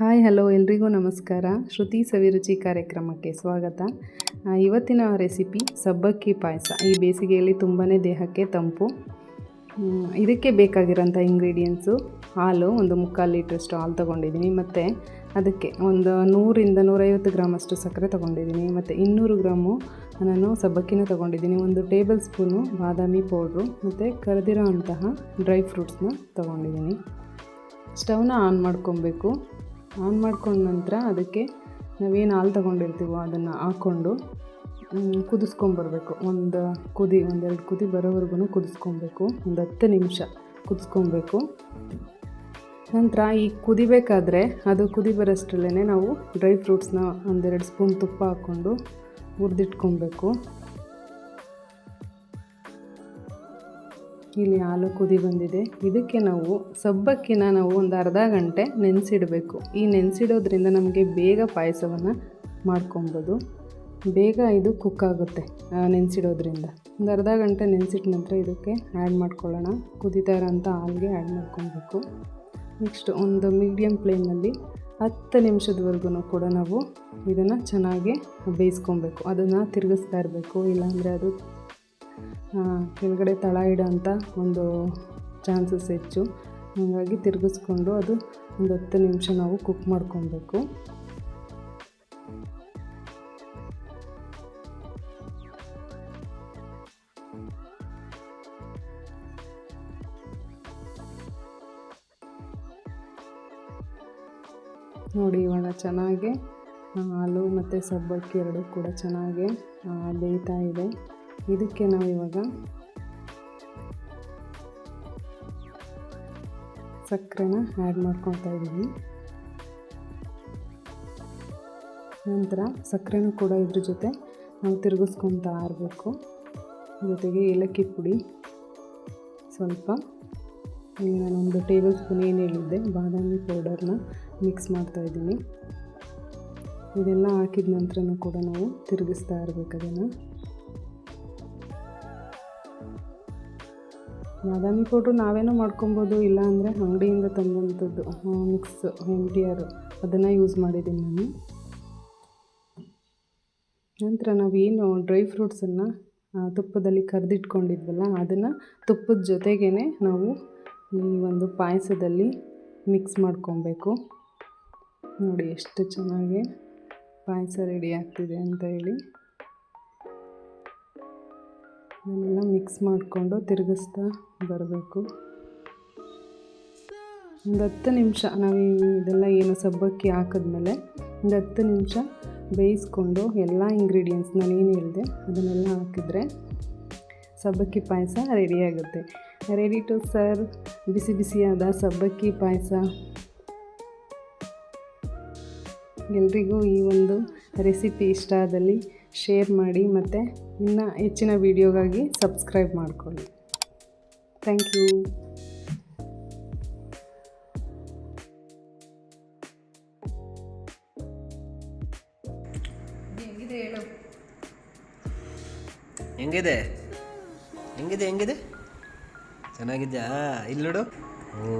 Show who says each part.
Speaker 1: Hi, hello, ಎಲ್ರಿಗೂ ನಮಸ್ಕಾರ. ಶ್ರುತಿ ಸವಿರುಚಿ ಕಾರ್ಯಕ್ರಮಕ್ಕೆ ಸ್ವಾಗತ. ಇವತ್ತಿನ ರೆಸಿಪಿ ಸಬ್ಬಕ್ಕಿ ಪಾಯಸ. ಈ ಬೇಸಿಗೆಯಲ್ಲಿ ತುಂಬಾ ದೇಹಕ್ಕೆ ತಂಪು. ಇದಕ್ಕೆ ಬೇಕಾಗಿರೋಂಥ ಇಂಗ್ರೀಡಿಯೆಂಟ್ಸು ಹಾಲು, ಒಂದು ಮುಕ್ಕಾಲು ಲೀಟ್ರಷ್ಟು ಹಾಲು ತೊಗೊಂಡಿದ್ದೀನಿ. ಮತ್ತು ಅದಕ್ಕೆ ಒಂದು ನೂರಿಂದ ನೂರೈವತ್ತು ಗ್ರಾಮಷ್ಟು ಸಕ್ಕರೆ ತೊಗೊಂಡಿದ್ದೀನಿ. ಮತ್ತು ಇನ್ನೂರು ಗ್ರಾಮು ನಾನು ಸಬ್ಬಕ್ಕಿನ ತೊಗೊಂಡಿದ್ದೀನಿ. ಒಂದು ಟೇಬಲ್ ಸ್ಪೂನು ಬಾದಾಮಿ ಪೌಡ್ರು, ಮತ್ತು ಕರೆದಿರೋ ಅಂತಹ ಡ್ರೈ ಫ್ರೂಟ್ಸ್ನ ತೊಗೊಂಡಿದ್ದೀನಿ. ಸ್ಟವ್ನ ಆನ್ ಮಾಡ್ಕೊಬೇಕು. ಆನ್ ಮಾಡ್ಕೊಂಡ ನಂತರ ಅದಕ್ಕೆ ನಾವೇನು ಹಾಲು ತೊಗೊಂಡಿರ್ತೀವೋ ಅದನ್ನು ಹಾಕ್ಕೊಂಡು ಕುದಿಸ್ಕೊಂಬರ್ಬೇಕು. ಒಂದು ಕುದಿ, ಒಂದೆರಡು ಕುದಿ ಬರೋವರೆಗೂ ಕುದಿಸ್ಕೊಬೇಕು. ಒಂದು ಹತ್ತು ನಿಮಿಷ ಕುದಿಸ್ಕೊಬೇಕು. ನಂತರ ಈ ಕುದಿಬೇಕಾದ್ರೆ ಅದು ಕುದಿ ಬರೋಷ್ಟರಲ್ಲೇ ನಾವು ಡ್ರೈ ಫ್ರೂಟ್ಸ್ನ ಒಂದೆರಡು ಸ್ಪೂನ್ ತುಪ್ಪ ಹಾಕ್ಕೊಂಡು ಹುರಿದಿಟ್ಕೊಬೇಕು. ಇಲ್ಲಿ ಹಾಲು ಕುದಿ ಬಂದಿದೆ. ಇದಕ್ಕೆ ನಾವು ಸಬ್ಬಕ್ಕಿನ ನಾವು ಒಂದು ಅರ್ಧ ಗಂಟೆ ನೆನೆಸಿಡಬೇಕು. ಈ ನೆನೆಸಿಡೋದ್ರಿಂದ ನಮಗೆ ಬೇಗ ಪಾಯಸವನ್ನು ಮಾಡ್ಕೊಬೋದು. ಬೇಗ ಇದು ಕುಕ್ ಆಗುತ್ತೆ ನೆನೆಸಿಡೋದ್ರಿಂದ. ಒಂದು ಅರ್ಧ ಗಂಟೆ ನೆನೆಸಿಟ್ಟ ನಂತರ ಇದಕ್ಕೆ ಆ್ಯಡ್ ಮಾಡ್ಕೊಳ್ಳೋಣ. ಕುದೀತಾ ಇರೋಂಥ ಹಾಲಿಗೆ ಆ್ಯಡ್ ಮಾಡ್ಕೊಬೇಕು. ನೆಕ್ಸ್ಟ್ ಒಂದು ಮೀಡಿಯಮ್ ಫ್ಲೇಮಲ್ಲಿ ಹತ್ತು ನಿಮಿಷದವರೆಗೂ ಕೂಡ ನಾವು ಇದನ್ನು ಚೆನ್ನಾಗಿ ಬೇಯಿಸ್ಕೊಬೇಕು. ಅದನ್ನು ತಿರುಗಿಸ್ತಾ ಇರಬೇಕು. ಇಲ್ಲಾಂದರೆ ಅದು ಕೆಳಗಡೆ ತಳ ಇಡೋಂಥ ಒಂದು ಚಾನ್ಸಸ್ ಹೆಚ್ಚು. ಹಾಗಾಗಿ ತಿರುಗಿಸ್ಕೊಂಡು ಅದು ಒಂದು ಹತ್ತು ನಿಮಿಷ ನಾವು ಕುಕ್ ಮಾಡ್ಕೊಬೇಕು. ನೋಡಿ, ಇವಾಗ ಚೆನ್ನಾಗಿ ಹಾಲು ಮತ್ತು ಸಬ್ಬಕ್ಕಿ ಎರಡು ಕೂಡ ಚೆನ್ನಾಗಿ ಬೇಯ್ತಾ ಇದೆ. ಇದಕ್ಕೆ ನಾವು ಇವಾಗ ಸಕ್ಕರೆನ ಆ್ಯಡ್ ಮಾಡ್ಕೊತಾ ಇದ್ದೀವಿ. ನಂತರ ಸಕ್ಕರೆನೂ ಕೂಡ ಇದ್ರ ಜೊತೆ ನಾವು ತಿರುಗಿಸ್ಕೊತಾ ಆರಬೇಕು ಜೊತೆಗೆ ಏಲಕ್ಕಿ ಪುಡಿ, ಸ್ವಲ್ಪ ಇಲ್ಲಿ ನಾನೊಂದು ಟೇಬಲ್ ಸ್ಪೂನ್ ಏನು ಹೇಳಿದ್ದೆ, ಬಾದಾಮಿ ಪೌಡರ್ನ ಮಿಕ್ಸ್ ಮಾಡ್ತಾಯಿದ್ದೀನಿ ಇದೆಲ್ಲ ಹಾಕಿದ ನಂತರನೂ ಕೂಡ ನಾವು ತಿರುಗಿಸ್ತಾ ಇರಬೇಕು ಅದನ್ನು. ಬಾದಾಮಿ ಪೌಡ್ರು ನಾವೇನೋ ಮಾಡ್ಕೊಬೋದು, ಇಲ್ಲ ಅಂದರೆ ಅಂಗಡಿಯಿಂದ ತಂದಂಥದ್ದು ಮಿಕ್ಸ್ ಎಂ ಟಿ ಆರ್ ಅದನ್ನು ಯೂಸ್ ಮಾಡಿದ್ದೀನಿ ನಾನು. ನಂತರ ನಾವೇನು ಡ್ರೈ ಫ್ರೂಟ್ಸನ್ನು ತುಪ್ಪದಲ್ಲಿ ಕರೆದಿಟ್ಕೊಂಡಿದ್ವಲ್ಲ, ಅದನ್ನು ತುಪ್ಪದ ಜೊತೆಗೇ ನಾವು ಈ ಒಂದು ಪಾಯಸದಲ್ಲಿ ಮಿಕ್ಸ್ ಮಾಡ್ಕೊಬೇಕು. ನೋಡಿ, ಎಷ್ಟು ಚೆನ್ನಾಗಿ ಪಾಯಸ ರೆಡಿ ಆಗ್ತಿದೆ ಅಂತ ಹೇಳಿ. ಅದನ್ನೆಲ್ಲ ಮಿಕ್ಸ್ ಮಾಡಿಕೊಂಡು ತಿರುಗಿಸ್ತಾ ಬರಬೇಕು. ಒಂದು ಹತ್ತು ನಿಮಿಷ, ನಾವು ಇದೆಲ್ಲ ಏನು ಸಬ್ಬಕ್ಕಿ ಹಾಕಿದ್ಮೇಲೆ ಒಂದು ಹತ್ತು ನಿಮಿಷ ಬೇಯಿಸ್ಕೊಂಡು ಎಲ್ಲ ಇಂಗ್ರೀಡಿಯೆಂಟ್ಸ್ ನಾನು ಏನು ಹೇಳಿದೆ, ಅದನ್ನೆಲ್ಲ ಹಾಕಿದರೆ ಸಬ್ಬಕ್ಕಿ ಪಾಯಸ ರೆಡಿಯಾಗುತ್ತೆ ರೆಡಿ ಟು ಸರ್ ಬಿಸಿ ಬಿಸಿಯಾದ ಸಬ್ಬಕ್ಕಿ ಪಾಯಸ. ಎಲ್ರಿಗೂ ಈ ಒಂದು ರೆಸಿಪಿ ಇಷ್ಟ ಆದಲ್ಲಿ ಶೇರ್ ಮಾಡಿ ಮತ್ತು ಇನ್ನು ಹೆಚ್ಚಿನ ವೀಡಿಯೋಗಾಗಿ ಸಬ್ಸ್ಕ್ರೈಬ್ ಮಾಡಿಕೊಳ್ಳಿ. ಥ್ಯಾಂಕ್ ಯು
Speaker 2: ಹೆಂಗಿದೆ ಹೆಂಗಿದೆ? ಹೆಂಗಿದೆ ಚೆನ್ನಾಗಿದ್ಯಾ? ಇಲ್ಲಿ ನೋಡು. ಹ್ಞೂ